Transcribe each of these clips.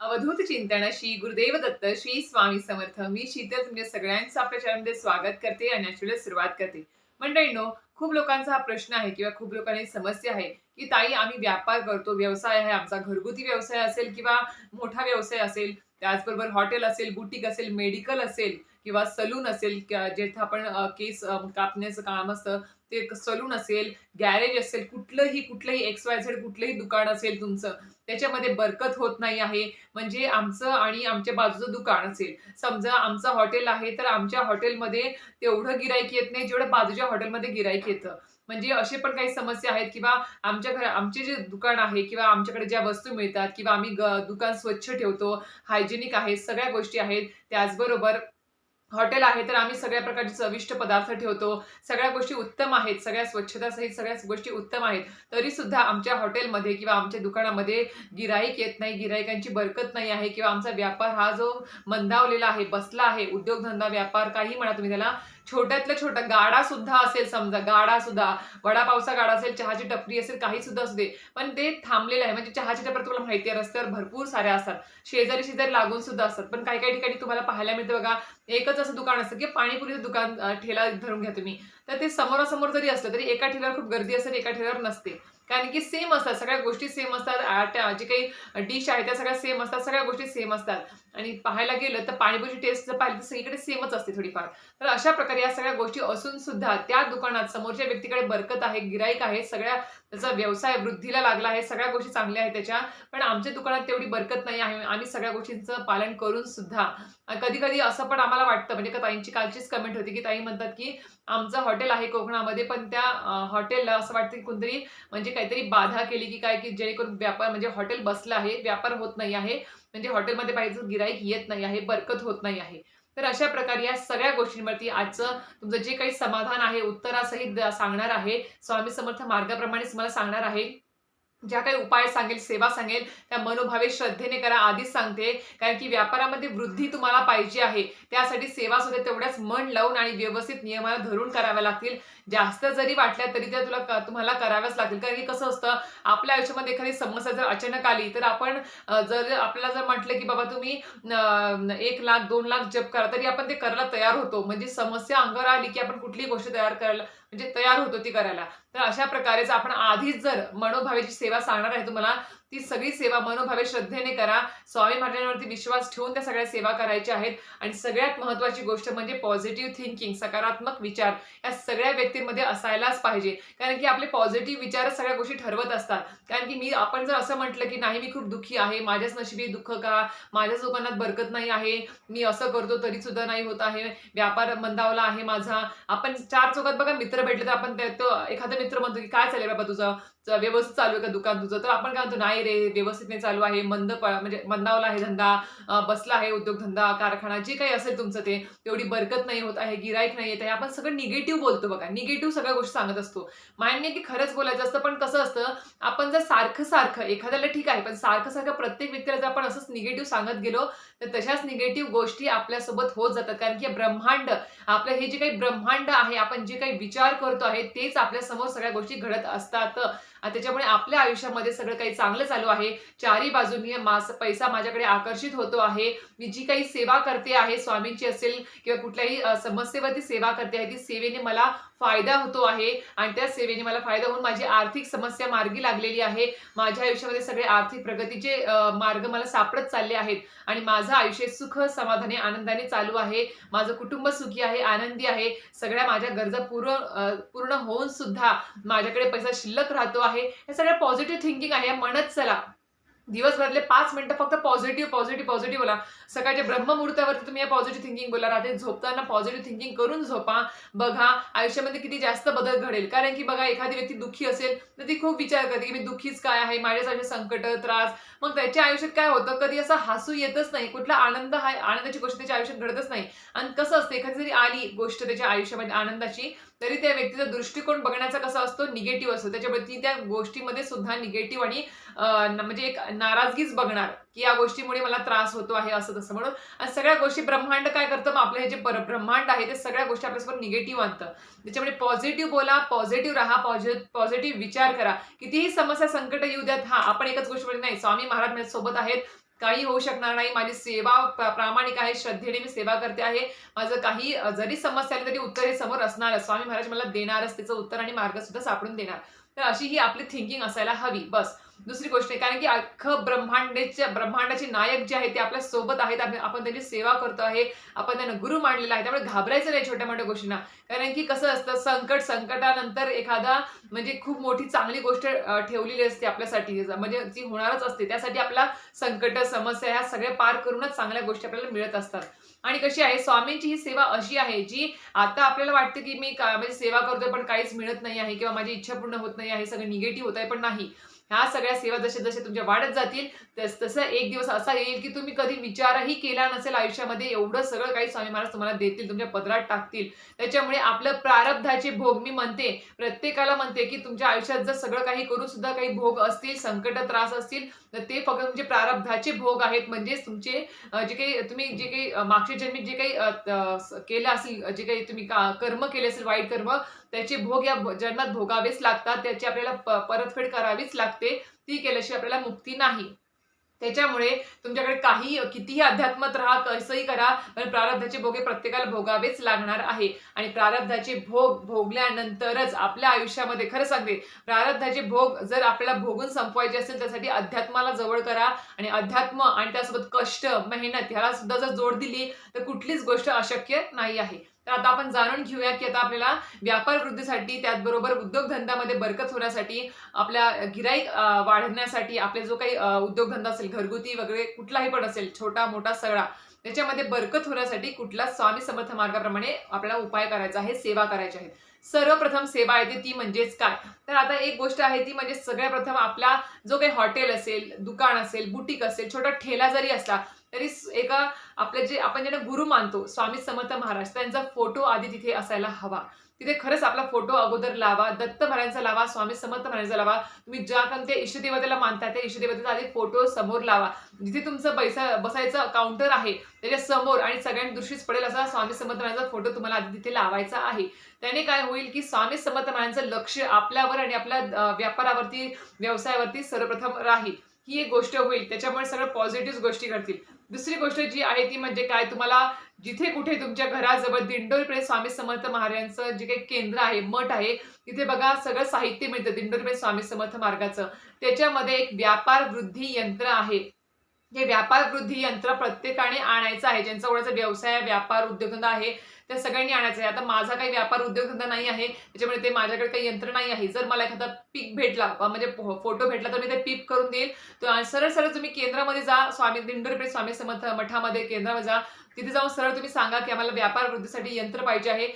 अवधूत चिंतन श्री गुरुदेव दत्त श्री स्वामी समर्थ. मी शीतल तुमच्या सगळ्यांचं आपल्या चॅनलमध्ये स्वागत करते आणि ऍक्च्युली सुरुवात करते. मंडळींनो खूप लोकांचा हा प्रश्न आहे किंवा खूप लोकांनी समस्या आहे की ताई आम्ही व्यापार करतो व्यवसाय आहे आमचा घरगुती व्यवसाय असेल किंवा मोठा व्यवसाय असेल त्याचबरोबर हॉटेल असेल बुटीक असेल मेडिकल असेल किंवा सलून असेल जेथे आपण केस कापण्याचं काम असतं ते सलून असेल गॅरेज असेल कुठलंही कुठलंही एक्स वाय झेड कुठलंही दुकान असेल तुमचं त्याच्यामध्ये बरकत होत नाही आहे. म्हणजे आमचं आणि आमच्या बाजूचं दुकान असेल. समजा आमचं हॉटेल आहे तर आमच्या हॉटेलमध्ये तेवढं गिरायक येत नाही जेवढं बाजूच्या हॉटेलमध्ये गिरायक येतं. म्हणजे असे पण काही समस्या आहेत किंवा आमच्या घर आमचे जे दुकान आहे किंवा आमच्याकडे ज्या वस्तू मिळतात किंवा आम्ही दुकान स्वच्छ ठेवतो हायजेनिक आहे सगळ्या गोष्टी आहेत त्याचबरोबर हॉटेल आहे तर आम्ही सगळ्या प्रकारचे चविष्ट पदार्थ ठेवतो. सगळ्या गोष्टी उत्तम आहेत सगळ्या स्वच्छतासहित सगळ्याच गोष्टी उत्तम आहेत. तरी सुद्धा आमच्या हॉटेलमध्ये किंवा आमच्या दुकानामध्ये गिराईक येत नाही गिराईकांची बरकत नाही आहे किंवा आमचा व्यापार हा जो मंदावलेला आहे बसला आहे उद्योगधंदा व्यापार काही म्हणा तुम्ही त्याला छोट्यातल्या छोटा गाडा सुद्धा असेल समजा गाडा सुद्धा वडापावचा गाडा असेल चहाची टपरी असेल काही सुद्धा असू दे. पण ते थांबलेलं आहे. म्हणजे चहाची टपरी तुम्हाला माहिती आहे रस्त्यावर भरपूर साऱ्या असतात. शेजारी शेजारी लागून सुद्धा असतात. पण काही काही ठिकाणी तुम्हाला पाहायला मिळतं बघा एकच असं दुकान असतं की पाणीपुरीचं दुकान ठेला धरून घ्या तुम्ही. तर ते समोरासमोर जरी असलं तरी एका ठेल्यावर खूप गर्दी असेल एका ठेल्यावर नसते. कारण की सेम असतात सगळ्या गोष्टी सेम असतात. आट्या जे काही डिश आहे त्या सगळ्या सेम असतात सगळ्या गोष्टी सेम असतात. आणि पाहायला गेलं तर पाणीपुरीची टेस्ट जर पाहिली तर सगळीकडे सेमच असते थोडीफार. तर अशा प्रकारे या सगळ्या गोष्टी असून सुद्धा त्या दुकानात समोरच्या व्यक्तीकडे बरकत आहे गिराईक आहे सगळ्या त्याचा व्यवसाय वृद्धीला लागला आहे सगळ्या गोष्टी चांगल्या आहेत त्याच्या. पण आमच्या दुकानात तेवढी बरकत नाही आहे. आम्ही सगळ्या गोष्टींचं पालन करून सुद्धा कधी कधी असं पण आम्हाला वाटतं म्हणजे का ताईंची कालचीच कमेंट होती की ताई म्हणतात की आमचं हॉटेल आहे कोकणामध्ये पण त्या हॉटेलला असं वाटतं की कोणतरी म्हणजे काहीतरी बाधा केली की काय की जेणेकरून व्यापार म्हणजे हॉटेल बसलं आहे व्यापार होत नाही आहे म्हणजे हॉटेलमध्ये पाहिजे गिराईक येत नाही आहे बरकत होत नाही आहे. तर अशा प्रकारे या सगळ्या गोष्टींवरती आजचं तुमचं जे काही समाधान आहे उत्तरासहित सांगणार आहे स्वामी समर्थ मार्गाप्रमाणेच मला सांगणार आहे. ज्या काही उपाय सांगेल सेवा सांगेल त्या मनोभावे श्रद्धेने करा आधीच सांगते. कारण की व्यापारामध्ये वृद्धी तुम्हाला पाहिजे आहे. त्यासाठी सेवा सुद्धा तेवढ्याच मन लावून आणि व्यवस्थित नियमाला धरून कराव्या लागतील. जास्त जरी वाटल्या तरी त्या तुला तुम्हाला कराव्याच लागतील. कारण की कसं असतं आपल्या आयुष्यामध्ये एखादी समस्या जर अचानक आली तर आपण जर आपल्याला जर म्हटलं की बाबा तुम्ही एक लाख दोन लाख जप करा तरी आपण ते करायला तयार होतो. म्हणजे समस्या अंगावर आली की आपण कुठलीही गोष्ट तयार करायला म्हणजे तयार होतो ती करायला. तर अशा प्रकारेच आपण आधीच जर मनोभावेची सेवा सांगणार आहे तुम्हाला ती सगळी सेवा मनोभावे श्रद्धेने करा. स्वामी महाराजांवरती विश्वास ठेवून त्या सगळ्या सेवा करायच्या आहेत. आणि सगळ्यात महत्वाची गोष्ट म्हणजे पॉझिटिव्ह थिंकिंग सकारात्मक विचार या सगळ्या व्यक्तींमध्ये असायलाच पाहिजे. कारण की आपले पॉझिटिव्ह विचारच सगळ्या गोष्टी ठरवत असतात. कारण की मी आपण जर असं म्हटलं की नाही मी खूप दुःखी आहे माझ्याच नशिबी दुःख का? माझ्याच दुकानात बरकत नाही आहे. मी असं करतो तरी सुद्धा नाही होत आहे. व्यापार मंदावला आहे माझा. आपण चार चौकात बघा मित्र भेटले तर आपण त्यात एखादा मित्र म्हणतो की काय चालेल बाबा तुझं? व्यवस्थित चालू आहे का दुकान तुझं तर आपण काय म्हणतो नाही रे व्यवस्थित नाही चालू आहे मंद म्हणजे मंदावला आहे धंदा बसला आहे उद्योगधंदा कारखाना जे काही असेल तुमचं ते तेवढी बरकत नाही होत आहे गिराईक नाही येत आहे आपण सगळं निगेटिव्ह बोलतो बघा निगेटिव्ह सगळ्या गोष्टी सांगत असतो. मान्य की खरंच बोलायचं असतं पण कसं असतं आपण जर सारखं सारखं एखाद्याला ठीक आहे पण सारखं सारखं प्रत्येक व्यक्तीला जर आपण असंच निगेटिव्ह सांगत गेलो तर तशाच निगेटिव्ह गोष्टी आपल्यासोबत होत जातात कारण की ब्रह्मांड आपलं हे जे काही ब्रह्मांड आहे आपण जे काही विचार करतो आहे तेच आपल्यासमोर सगळ्या गोष्टी घडत असतात. आणि त्याच्यामुळे आपल्या आयुष्यामध्ये सगळं काही चांगलं चालू आहे. चारी बाजूनी मास पैसा माझ्याकडे आकर्षित होतो आहे. मी जी काही सेवा करते आहे स्वामींची असेल किंवा कुठल्याही समस्येवरती सेवा करते आहे ती सेवेने मला फायदा होतो आहे. आणि त्या सेवेने मला फायदा होऊन माझी आर्थिक समस्या मार्गी लागलेली आहे. माझ्या आयुष्यामध्ये सगळे आर्थिक प्रगतीचे मार्ग मला सापडत चालले आहेत. आणि माझं आयुष्य सुख समाधाने आनंदाने चालू आहे. माझं कुटुंब सुखी आहे आनंदी आहे. सगळ्या माझ्या गरजा पूर्ण पूर्ण होऊन सुद्धा माझ्याकडे पैसा शिल्लक राहतो आहे. हे सगळं पॉझिटिव्ह थिंकिंग आहे. या म्हणत चला. दिवसभरातले पाच मिनटं फक्त पॉझिटिव्ह पॉझिटिव्ह पॉझिटिव्ह बोला. सकाळच्या ब्रह्ममुहूर्तावरती तुम्ही या पॉझिटिव्ह थिंकिंग बोला रात्री झोपताना पॉझिटिव्ह थिंकिंग करून झोपा. बघा आयुष्यामध्ये किती जास्त बदल घडेल. कारण की बघा एखादी व्यक्ती दुःखी असेल तर ती खूप विचार करते की मी दुःखीच काय आहे? माझ्यासाठी संकट त्रास. मग त्याच्या आयुष्यात काय होतं? कधी असं हसू येतच नाही. कुठला आनंद हा आनंदाची गोष्ट त्याच्या आयुष्यात घडतच नाही. आणि कसं असतं? एखादी जरी आली गोष्ट त्याच्या आयुष्यामध्ये आनंदाची तरी त्या व्यक्तीचा दृष्टिकोन बघण्याचा कसा असतो? निगेटिव्ह असतो. त्याच्यामुळे ती त्या गोष्टीमध्ये सुद्धा निगेटिव्ह आणि म्हणजे एक नाराजगीच बघणार की या गोष्टीमुळे मला त्रास होतो आहे असं तसं म्हणून. आणि सगळ्या गोष्टी ब्रह्मांड काय करतं? मग आपलं हे जे ब्रह्मांड आहे ते सगळ्या गोष्टी आपल्यासमोर निगेटिव्ह आणतं. त्याच्यामुळे पॉझिटिव्ह बोला पॉझिटिव्ह राहा पॉझिटिव्ह विचार करा. कितीही समस्या संकट येऊ द्यात हा आपण एकच गोष्ट नाही स्वामी महाराज सोबत आहेत. काही होऊ शकणार नाही. माझी सेवा प्रामाणिक आहे श्रद्धेने मी सेवा करते आहे. माझं काही जरी समस्या आली तरी उत्तर हे समोर असणारच स्वामी महाराज मला देणारच त्याचं उत्तर आणि मार्ग सुद्धा सापडून देणार. तर अशी ही आपली थिंकिंग असायला हवी. बस. दुसरी गोष्ट आहे कारण की अख्खं ब्रह्मांडेच्या ब्रह्मांडाचे नायक जे आहेत ते आपल्यासोबत आहेत आपण त्यांची सेवा करतो आहे आपण त्यांना गुरु मांडलेला आहे त्यामुळे घाबरायचं नाही छोट्या मोठ्या गोष्टींना. कारण की कसं असतं संकट संकटानंतर एखादा म्हणजे खूप मोठी चांगली गोष्ट ठेवलेली असते आपल्यासाठी म्हणजे ती होणारच असते त्यासाठी आपला संकट समस्या ह्या सगळ्या पार करूनच चांगल्या गोष्टी आपल्याला मिळत असतात. आणि कशी आहे स्वामींची ही सेवा अशी आहे जी आता आपल्याला वाटते की मी का म्हणजे सेवा करतोय पण काहीच मिळत नाही आहे किंवा माझी इच्छा पूर्ण होत नाही आहे सगळं निगेटिव्ह होत आहे पण नाही. ह्या सगळ्या सेवा जसे जसे तुमच्या वाढत जातील तस तसं एक दिवस असा येईल की तुम्ही कधी विचारही केला नसेल आयुष्यामध्ये एवढं सगळं काही स्वामी महाराज तुम्हाला देतील तुमच्या पदरात टाकतील. त्याच्यामुळे आपलं प्रारब्धाचे भोग मी म्हणते प्रत्येकाला म्हणते की तुमच्या आयुष्यात जर सगळं काही करून सुद्धा काही भोग असतील संकट त्रास असतील तर ते फक्त तुमचे प्रारब्धाचे भोग आहेत. म्हणजेच तुमचे जे काही तुम्ही जे काही मागच्या जन्मी जे काही केलं असेल जे काही तुम्ही का- कर्म केले असेल वाईट कर्म त्याचे भोग या जन्मात भोगावेच लागतात. त्याची आपल्याला परतफेड करावीच लागते. ती केल्याशिवाय आपल्याला मुक्ती नाही. त्याच्यामुळे तुमच्याकडे काही कितीही अध्यात्मात राहा कसंही करा पण प्रारब्धाचे भोगे प्रत्येकाला भोगावेच लागणार आहे. आणि प्रारब्धाचे भोग भोगल्यानंतरच आपल्या आयुष्यामध्ये खरं सांगते प्रारब्धाचे भोग जर आपल्याला भोगून संपवायचे असेल त्यासाठी अध्यात्माला जवळ करा. आणि अध्यात्म आणि त्यासोबत कष्ट मेहनत ह्याला सुद्धा जर जोड दिली तर कुठलीच गोष्ट अशक्य नाही आहे. तर आता आपण जाणून घेऊया की आता आपल्याला व्यापार वृद्धीसाठी त्याचबरोबर उद्योगधंद्यामध्ये बरकत होण्यासाठी आपल्या गिराईक वाढण्यासाठी आपले जो काही उद्योगधंदा असेल घरगुती वगैरे कुठलाही पण असेल छोटा मोठा सगळा त्याच्यामध्ये बरकत होण्यासाठी कुठला स्वामी समर्थ मार्गाप्रमाणे आपल्याला उपाय करायचा आहे सेवा करायची आहे. सर्वप्रथम सेवा येते ती म्हणजेच काय? तर आता एक गोष्ट आहे ती म्हणजे सगळ्यात प्रथम आपला जो काही हॉटेल असेल दुकान असेल बुटीक असेल छोटा ठेला जरी असला तरी एका आपले जे आपण ज्यांना गुरु मानतो स्वामी समर्थ महाराज त्यांचा फोटो आधी तिथे असायला हवा. तिथे खरंच आपला फोटो अगोदर लावा दत्त महाराजांचा लावा स्वामी समर्थ महाराजांचा लावा. तुम्ही ज्या कोणत्या इष्टदेवतेला मानता त्या इष्टदेवतेचा आधी फोटो समोर लावा. जिथे तुमचं पैसा बसायचं काउंटर आहे त्याच्यासमोर आणि सगळ्यांनी दृष्टीच पडेल असा स्वामी समर्थ महाराजांचा फोटो तुम्हाला आधी तिथे लावायचा आहे. त्याने काय होईल की स्वामी समर्थ महाराजांचं लक्ष आपल्यावर आणि आपल्या व्यापारावरती व्यवसायावरती सर्वप्रथम राहील. ही एक गोष्ट होईल. त्याच्यामुळे सगळं पॉझिटिव्ह गोष्टी घडतील. दुसरी गोष्ट जी आहे ती म्हणजे काय? तुम्हाला जिथे कुठे तुमच्या घराजवळ दिंडोरीकडे स्वामी समर्थ महाराजांचं जे काही केंद्र आहे मठ आहे तिथे बघा सगळं साहित्य मिळतं दिंडोरीकडे स्वामी समर्थ मार्गाचं. त्याच्यामध्ये एक व्यापार वृद्धी यंत्र आहे. हे व्यापार वृद्धी यंत्र प्रत्येकाने आणायचं आहे ज्यांचा ओळखचा व्यवसाय व्यापार उद्योगधंदा आहे त्या सगळ्यांनी आणायचं आहे. आता माझा काही व्यापार उद्योगधंदा नाही आहे त्याच्यामुळे ते माझ्याकडे काही यंत्र नाही आहे. जर मला एखादा पीक भेटला म्हणजे फोटो भेटला तर मी ते पीक करून देईल. तर सरळ सरळ तुम्ही केंद्रामध्ये जा. स्वामी दिंडोरीपेठ स्वामी समर्थ मठामध्ये केंद्रामध्ये जा. तिथे जाऊन सरळ तुम्ही सांगा की आम्हाला व्यापार वृद्धीसाठी यंत्र पाहिजे आहे.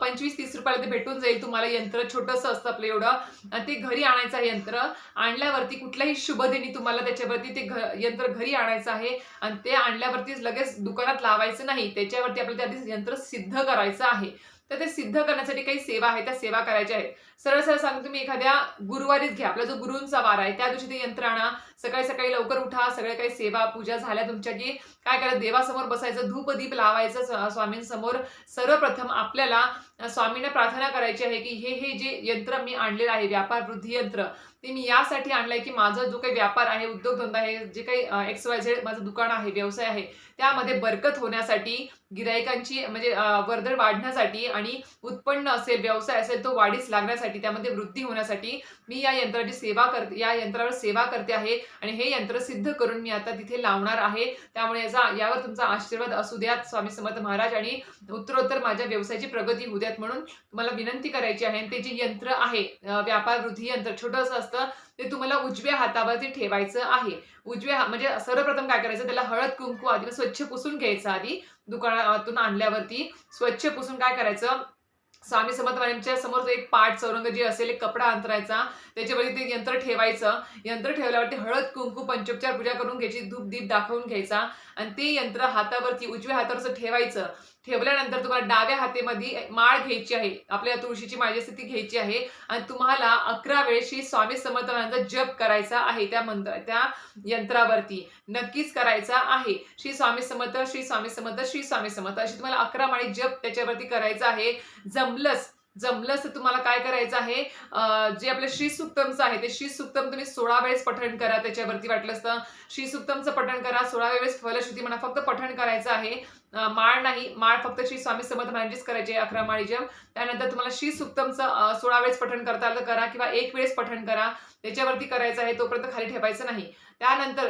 पंचवीस तीस रुपयाला ते भेटून जाईल तुम्हाला यंत्र. छोटंसं असतं आपलं एवढं. आणि ते घरी आणायचं आहे यंत्र. आणल्यावरती कुठल्याही शुभदिनी तुम्हाला त्याच्यावरती ते घ यंत्र घरी आणायचं आहे. आणि ते आणल्यावरती लगेच दुकानात लावायचं नाही. त्याच्यावरती आपल्याला ते आधी यंत्र सिद्ध करायचं आहे. तर ते सिद्ध करण्यासाठी काही सेवा आहे त्या सेवा करायच्या आहेत. सरळ सरळ सांगतो तुम्ही एखाद्या गुरुवारीच घ्या. आपला जो गुरुंचा वार आहे त्या दिवशी ते यंत्र आणा. सकाळी सकाळी लवकर उठा सगळ्या काही सेवा पूजा झाल्या तुमच्या की काय करा देवासमोर बसायचं धूप दीप लावायचं स्वामींसमोर. सर्वप्रथम आपल्याला स्वामींना प्रार्थना करायची आहे की हे हे जे यंत्र मी आणलेलं आहे व्यापार वृद्धी यंत्र ते मी यासाठी आणलंय की माझा जो काही व्यापार आहे उद्योगधंदा आहे जे काही एक्स वाय झेड माझं दुकान आहे व्यवसाय आहे त्यामध्ये बरकत होण्यासाठी गिरायकांची म्हणजे वर्दळ वाढण्यासाठी आणि उत्पन्न असेल व्यवसाय असेल तो वाढीस लागण्यासाठी त्यामध्ये वृद्धी होण्यासाठी मी या यंत्राची सेवा करते या यंत्रावर सेवा करते आहे. आणि हे यंत्र सिद्ध करून मी आता तिथे लावणार आहे. त्यामुळे याचा यावर तुमचा आशीर्वाद असू द्यात स्वामी समर्थ महाराज. आणि उत्तरोत्तर माझ्या व्यवसायाची प्रगती होऊ द्यात म्हणून तुम्हाला विनंती करायची आहे. आणि ते जे यंत्र आहे व्यापार वृद्धी यंत्र छोटंसं असतं ते तुम्हाला उजव्या हातावरती ठेवायचं आहे. उजव्या म्हणजे सर्वप्रथम काय करायचं? त्याला हळद कुंकू आधी स्वच्छ पुसून घ्यायचं आधी दुकानातून आणल्यावरती. स्वच्छ पुसून काय करायचं? स्वामी समर्थ महाराजांच्या समोर जो एक पाठ चौरंगजी असेल एक कपडा अंतरायचा त्याच्यावरती ते यंत्र ठेवायचं. यंत्र ठेवल्यावरती हळद कुंकू पंचोपचार पूजा करून घ्यायची धूप दीप दाखवून घ्यायचा. आणि ते यंत्र हातावरती उजव्या हातावरचं ठेवायचं. ठेवल्यानंतर तुम्हाला डाव्या हातेमध्ये माळ घ्यायची आहे. आपल्या तुळशीची माझ्यास्थिती घ्यायची आहे. आणि तुम्हाला अकरा वेळेस श्री स्वामी समर्थांचा जप करायचा आहे त्या मंत्र त्या यंत्रावरती. नक्कीच करायचा आहे. श्री स्वामी समर्थ श्री स्वामी समर्थ श्री स्वामी समर्थ. अशी तुम्हाला अकरा माळी जप त्याच्यावरती करायचा आहे. जमलंच जमलंच तर तुम्हाला काय करायचं आहे? जे आपलं श्री सुक्तमचं आहे ते श्री सुक्तम तुम्ही सोळा वेळेस पठण करा त्याच्यावरती वाटलं असतं. श्री सुक्तमचं पठण करा सोळा वेळेस फलश्रुती म्हणा फक्त पठण करायचं आहे. माळ नाही माळ फक्त श्री स्वामी समर्थ महाराजीच करायचे अकरा माळी जप त्यानंतर तुम्हाला श्री सुक्तमचं सोळा वेळेस पठण करता आलं तर करा किंवा एक वेळेस पठण करा. त्याच्यावरती करायचं आहे तोपर्यंत खाली ठेवायचं नाही. त्यानंतर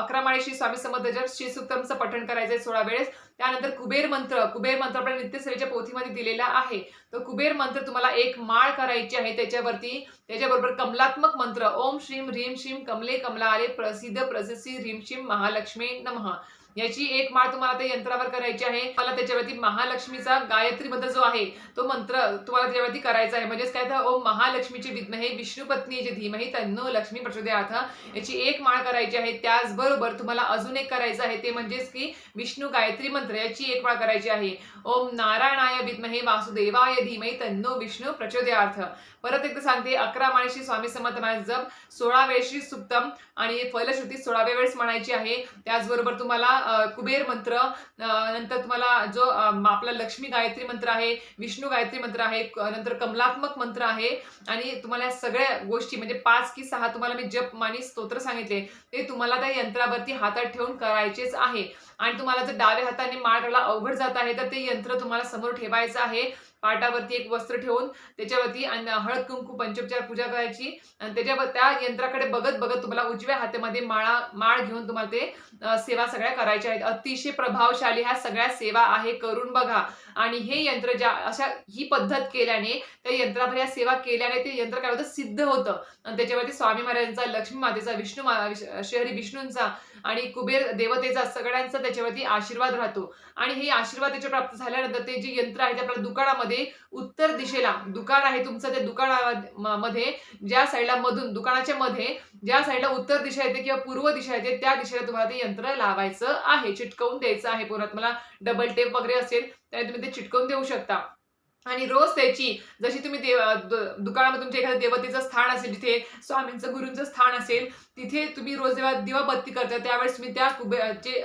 अकरा माळी श्री स्वामी समर्थ जप श्री सुक्तमचं पठण करायचं आहे सोळा वेळेस. त्यानंतर कुबेर मंत्र कुबेर मंत्र आपल्या नित्यसेवेच्या पोथीमध्ये दिलेला आहे. तर कुबेर मंत्र तुम्हाला एक माळ करायची आहे त्याच्यावरती. त्याच्याबरोबर कमलात्मक मंत्र ओम श्रीम ह्रीम श्रीम कमले कमला आले प्रसिद्ध प्रसिद्धी ह्रीम श्रीम महालक्ष्मी नमः. याची एक माळ तुम्हाला त्या यंत्रावर करायची आहे. मला त्याच्यावरती महालक्ष्मीचा गायत्री मंत्र जो आहे तो मंत्र तुम्हाला त्याच्यावरती करायचा आहे. म्हणजेच काय तर ओम महालक्ष्मीची विद्महे विष्णू पत्नी जे धीमही तन्नो लक्ष्मी प्रचोदयाथ याची एक माळ करायची आहे. त्याचबरोबर तुम्हाला अजून एक करायचं आहे. ते म्हणजेच की विष्णू गायत्री मंत्र याची एक माळ करायची आहे. ओम नारायणाय विद्महे वासुदेवाय धीमही तन्नो विष्णू प्रचोदयार्थ. परत एकदा सांगते अकरा माळेशी स्वामी समर्थ महाराज जप सोळा वेळशी आणि फलश्रुती सोळाव्या वेळेस म्हणायची आहे. त्याचबरोबर तुम्हाला कुबेर मंत्र नंतर तुम्हाला जो आपला लक्ष्मी गायत्री मंत्र आहे विष्णू गायत्री मंत्र आहे नंतर कमलात्मक मंत्र आहे आणि तुम्हाला या सगळ्या गोष्टी म्हणजे पाच की सहा तुम्हाला मी जप आणि स्तोत्र सांगितले ते तुम्हाला त्या यंत्रावरती हातात ठेवून करायचेच आहे. आणि तुम्हाला जर डाव्या हाताने माळ करायला अवघड जात आहे तर ते यंत्र तुम्हाला समोर ठेवायचं आहे. पाटावरती एक वस्त्र ठेवून त्याच्यावरती आणि हळद कुंकू पंचोपचार पूजा करायची. आणि त्याच्यावर त्या यंत्राकडे बघत बघत तुम्हाला उजव्या हातामध्ये माळा माळ घेऊन तुम्हाला ते सेवा सगळ्या करायच्या आहेत. अतिशय प्रभावशाली ह्या सगळ्या सेवा आहे. करून बघा. आणि हे यंत्र ज्या अशा ही पद्धत केल्याने त्या यंत्रावर या सेवा केल्याने ते यंत्र काय होतं? सिद्ध होतं. आणि त्याच्यावरती स्वामी महाराजांचा लक्ष्मी मातेचा विष्णू शहरी विष्णूंचा आणि कुबेर देवतेचा सगळ्यांचा त्याच्यावरती आशीर्वाद राहतो. आणि हे आशीर्वाद त्याच्या प्राप्त झाल्यानंतर ते जे यंत्र आहे ते आपल्या दुकानामध्ये उत्तर दिशेला दुकान आहे तुमचं त्या दुकानामध्ये ज्या साईडला मधून दुकानाच्या मध्ये ज्या साईडला उत्तर दिशा येते किंवा पूर्व दिशा येते त्या दिशेला तुम्हाला ते यंत्र लावायचं आहे. चिटकवून द्यायचं आहे. पुरात मला डबल टेप वगैरे असेल तर तुम्ही ते चिटकवून देऊ शकता. आणि रोज त्याची जशी तुम्ही देव दुकानामध्ये तुमच्या एखाद्या देवतेचं स्थान असेल जिथे स्वामींचं गुरूंचं स्थान असेल तिथे तुम्ही रोज जेव्हा दिवाबत्ती करता त्यावेळेस तुम्ही त्या कुबे जे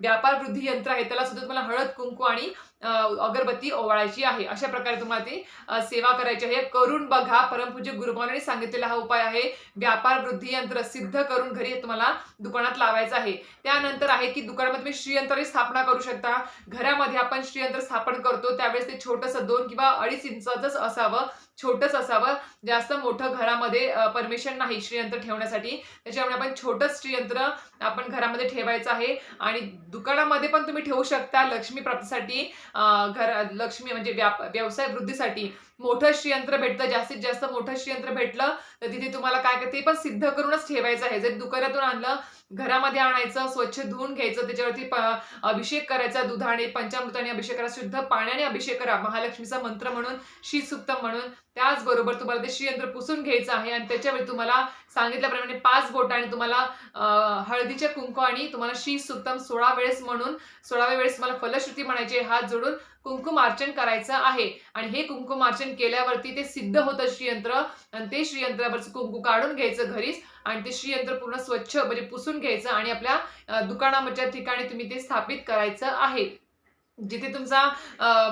व्यापार वृद्धी यंत्र आहे त्याला सुद्धा तुम्हाला हळद कुंकू आणि अगरबत्ती ओवाळायची आहे. अशा प्रकारे तुम्हाला ती सेवा करायची आहे. करून बघा परमपूज्य गुरुभावाने सांगितलेला हा उपाय आहे. व्यापार वृद्धी यंत्र सिद्ध करून घरी तुम्हाला दुकानात लावायचं आहे. त्यानंतर आहे की दुकानामध्ये तुम्ही श्रीयंत्राची स्थापना करू शकता. घरामध्ये आपण श्रीयंत्र स्थापन करतो. त्यावेळेस ते छोटंसं दोन किंवा अडीच इंचाचंच असावं. छोटंच असावं. जास्त मोठं घरामध्ये परमिशन नाही श्रीयंत्र ठेवण्यासाठी. त्याच्यामुळे आपण छोटंच श्रीयंत्र आपण घरामध्ये ठेवायचं आहे. आणि दुकानामध्ये पण तुम्ही ठेवू शकता लक्ष्मी प्राप्तीसाठी घर लक्ष्मी म्हणजे व्याप व्यवसाय वृद्धीसाठी. मोठं श्रीयंत्र भेटतं जास्तीत जास्त मोठं श्रीयंत्र भेटलं तर तिथे तुम्हाला काय ते पण सिद्ध करूनच ठेवायचं आहे. जर दुकानातून आणलं घरामध्ये आणायचं स्वच्छ धुवून घ्यायचं त्याच्यावरती अभिषेक करायचा दुधाने पंचामृताने अभिषेक करा शुद्ध पाण्याने अभिषेक करा महालक्ष्मीचा मंत्र म्हणून श्री म्हणून त्याचबरोबर तुम्हाला ते श्रीयंत्र पुसून घ्यायचं आहे. आणि त्याच्यावेळी तुम्हाला सांगितल्याप्रमाणे पाच बोटाने तुम्हाला हळदीच्या कुंकू आणि तुम्हाला श्री सुक्तम सोळा वेळेस म्हणून सोळाव्या वेळेस तुम्हाला फलश्रुती म्हणायची हात जोडून कुंकुमार्चन करायचं आहे. आणि हे कुंकुमार्चन केल्यावरती ते सिद्ध होतं श्रीयंत्र. आणि ते श्रीयंत्रावरचं कुंकू काढून घ्यायचं घरीच. आणि ते श्रीयंत्र पूर्ण स्वच्छ म्हणजे पुसून घ्यायचं. आणि आपल्या दुकानामधच्या ठिकाणी तुम्ही ते स्थापित करायचं आहे. जिथे तुमचा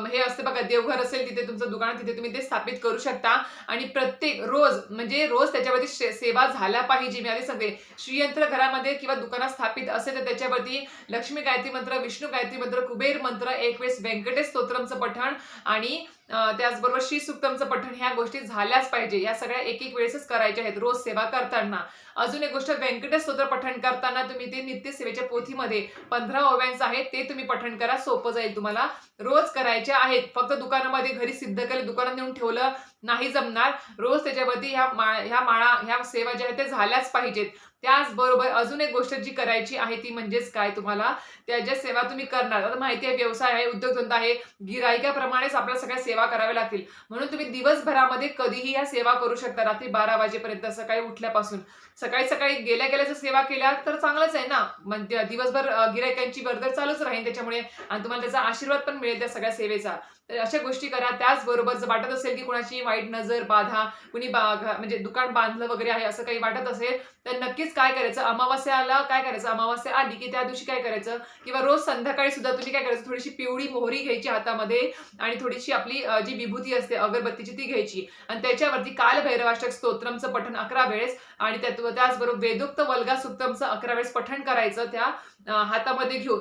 हे असते बघा देवघर असेल तिथे तुमचं दुकान तिथे तुम्ही ते स्थापित करू शकता. आणि प्रत्येक रोज म्हणजे रोज त्याच्यावरती शे- सेवा झाल्या पाहिजे मी आधी सांगते श्रीयंत्र घरामध्ये किंवा दुकानात स्थापित असेल तर त्याच्यावरती लक्ष्मी गायत्री मंत्र विष्णू गायत्री मंत्र कुबेर मंत्र एक वेळेस व्यंकटेश स्तोत्रमचं पठण आणि त्याचबरोबर श्री सुक्तमचं पठण ह्या गोष्टी झाल्याच पाहिजे. या सगळ्या एक एक वेळेसच करायच्या आहेत रोज सेवा करताना. अजून एक गोष्ट व्यंकटेश स्तोत्र पठण करताना तुम्ही ते नित्य सेवेच्या पोथीमध्ये पंधरा ओव्यांचं आहे ते तुम्ही पठण करा सोपं जाईल तुम्हाला. रोज करायचे आहेत. फक्त दुकानामध्ये घरी सिद्ध केलं दुकानात नेऊन ठेवलं नाही जमणार. रोज त्याच्यावरती ह्या माळा ह्या माळा ह्या सेवा ज्या आहेत त्या झाल्याच पाहिजेत. त्याचबरोबर अजून एक गोष्ट जी करायची आहे ती म्हणजेच काय तुम्हाला? त्या ज्या सेवा तुम्ही करणार आता माहिती आहे व्यवसाय आहे उद्योगधंदा आहे गिरायकाप्रमाणेच आपल्या सगळ्या सेवा कराव्या लागतील. म्हणून तुम्ही दिवसभरामध्ये कधीही या सेवा करू शकता. रात्री बारा वाजेपर्यंत सकाळी उठल्यापासून. सकाळी सकाळी गेल्या गेल्या जर सेवा केल्या तर चांगलंच आहे ना? म्हणजे दिवसभर अं, गिरायकांची वर्दळ चालूच राहील त्याच्यामुळे. आणि तुम्हाला त्याचा आशीर्वाद पण मिळेल त्या सगळ्या सेवेचा. तर अशा गोष्टी करा. त्याचबरोबर जर वाटत असेल की कोणाची वाईट नजर बाधा कुणी बा- म्हणजे दुकान बांधलं वगैरे आहे असं काही वाटत असेल तर नक्कीच काय करायचं? अमावास्याला काय करायचं? अमावास्या आली की त्या दिवशी काय करायचं? किंवा रोज संध्याकाळी सुद्धा तुम्ही काय करायचं? थोडीशी पिवळी मोहरी घ्यायची हातामध्ये आणि थोडीशी आपली जी विभूती असते अगरबत्तीची ती घ्यायची. आणि त्याच्यावरती कालभैरवाष्टक स्तोत्रमचं पठण अकरा वेळेस आणि त्यात त्याचबरोबर वेदोक्त वल्गा सुक्तमचं अकरा वेळेस पठण करायचं त्या हातामध्ये घेऊन.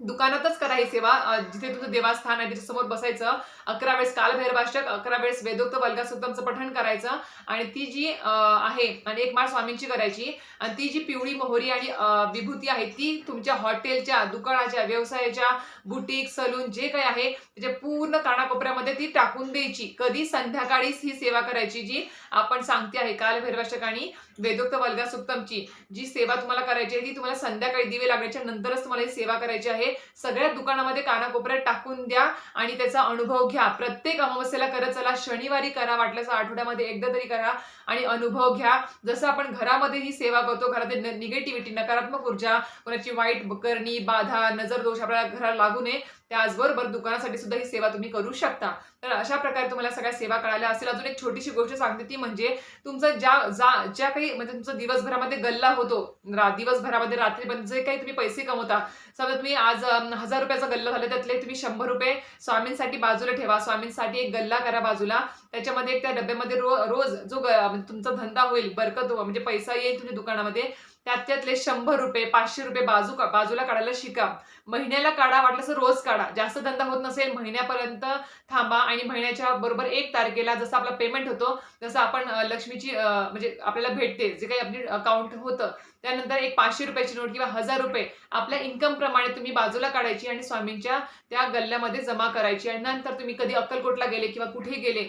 दुकानातच करा ही सेवा जिथे तुमचं देवस्थान आहे त्याच्यासमोर बसायचं. अकरा वेळेस कालभैरवाष्टक अकरा वेळेस वेदोक्त वल्गा पठण करायचं. आणि ती जी आहे आणि एक माळ स्वामींची करायची. आणि ती जी पिवळी मोहरी आणि विभूती आहे ती तुमच्या हॉटेलच्या दुकानाच्या व्यवसायाच्या बुटीक सलून जे काही आहे त्याच्या पूर्ण कानाकोपऱ्यामध्ये ती टाकून द्यायची. कधी? संध्याकाळीच ही सेवा करायची जी आपण सांगते आहे कालभैरवाष्टक आणि वेदोक्त वल्गासुत्तमची जी सेवा तुम्हाला करायची आहे ती तुम्हाला संध्याकाळी दिवे लागण्याच्या नंतरच तुम्हाला ही सेवा करायची आहे. सगळ्या दुकानामध्ये कानाकोपऱ्यात टाकून द्या आणि त्याचा अनुभव घ्या. प्रत्येक अमावस्येला करत चला शनिवारी करा वाटल्यास आठवड्यामध्ये एकदा तरी करा आणि अनुभव घ्या. जसं आपण घरामध्ये ही सेवा करतो घरातील निगेटिव्हिटी नकारात्मक ऊर्जा कोणाची वाईट करणी बाधा नजर दोष आपल्याला घराला लागू नये. त्याचबरोबर दुकानासाठी सुद्धा ही सेवा तुम्ही करू शकता. तर अशा प्रकारे तुम्हाला सगळ्या सेवा कळाल्या असेल. अजून एक छोटीशी गोष्ट सांगते ती म्हणजे तुमचं ज्या जा ज्या काही म्हणजे तुमचा दिवसभरामध्ये गल्ला होतो रा- दिवसभरामध्ये रात्रीपर्यंत जे काही तुम्ही पैसे कमवता समजा तुम्ही आज हजार रुपयाचा गल्ला झाला त्यातले तुम्ही शंभर रुपये स्वामींसाठी बाजूला ठेवा. स्वामींसाठी एक गल्ला करा बाजूला. त्याच्यामध्ये एक त्या डब्यामध्ये रो रोज जो ग- म्हणजे तुमचा धंदा होईल बरकत हो म्हणजे पैसा येईल तुमच्या दुकानामध्ये. त्यात त्यातले शंभर रुपये पाचशे रुपये बाजू बाजूला काढायला शिका. महिन्याला काढा वाटलं तर रोज काढा. जास्त धंदा होत नसेल महिन्यापर्यंत थांबा आणि महिन्याच्या बरोबर एक तारखेला जसं आपला पेमेंट होतो जसं आपण लक्ष्मीची म्हणजे आपल्याला भेटते. जे काही आपली अकाउंट होतं त्यानंतर एक पाचशे रुपयाची नोट किंवा हजार रुपये आपल्या इन्कम प्रमाणे तुम्ही बाजूला काढायची आणि स्वामींच्या त्या गल्ल्यामध्ये जमा करायची. आणि नंतर तुम्ही कधी अक्कलकोटला गेले किंवा कुठे गेले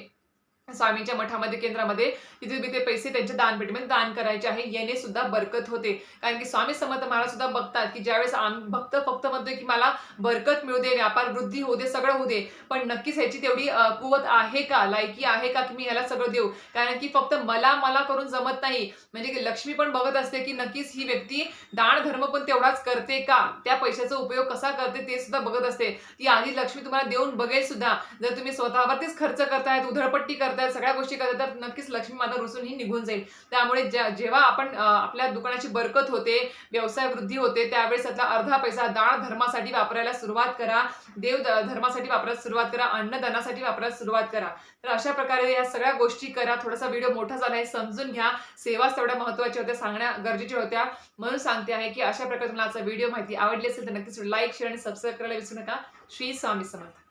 स्वामींच्या मठामध्ये केंद्रामध्ये तिथे मी ते पैसे त्यांच्या दानपेटीमध्ये म्हणजे दान करायचे आहे याने सुद्धा बरकत होते. कारण की स्वामी समर्थ महाराज सुद्धा बघतात की ज्यावेळेस आम भक्त फक्त म्हणतोय की मला बरकत मिळू दे व्यापार वृद्धी होऊ दे सगळं होऊ दे पण नक्कीच ह्याची तेवढी कुवत आहे का? लायकी आहे का? की मी ह्याला सगळं देऊ? कारण की फक्त मला मला करून जमत नाही. म्हणजे की लक्ष्मी पण बघत असते की नक्कीच ही व्यक्ती दान धर्म पण तेवढाच करते का? त्या पैशाचा उपयोग कसा करते ते सुद्धा बघत असते. ती आधी लक्ष्मी तुम्हाला देऊन बघेल सुद्धा. जर तुम्ही स्वतःवरतीच खर्च करतायत उधळपट्टी करता करतात सगळ्या गोष्टी करतात तर नक्कीच लक्ष्मी माता रुसून ही निघून जाईल. त्यामुळे ज्या- जेव्हा आपण आपल्या दुकानाची बरकत होते व्यवसाय वृद्धी होते त्यावेळेस त्यातला अर्धा पैसा दान धर्मासाठी वापरायला सुरुवात करा देव धर्मासाठी वापरायला सुरुवात करा अन्नदानासाठी वापरायला सुरुवात करा. तर अशा प्रकारे या सगळ्या गोष्टी करा थोडासा व्हिडिओ मोठा झाला आहे समजून घ्या. सेवाच तेवढ्या महत्त्वाच्या होत्या सांगण्या गरजेच्या होत्या. म्हणून सांगते आहे की अशा प्रकारे तुम्हाला आजचा व्हिडिओ माहिती आवडली असेल तर नक्कीच लाईक शेअर आणि सबस्क्राईब करायला विसरू नका. श्री स्वामी समर्थ.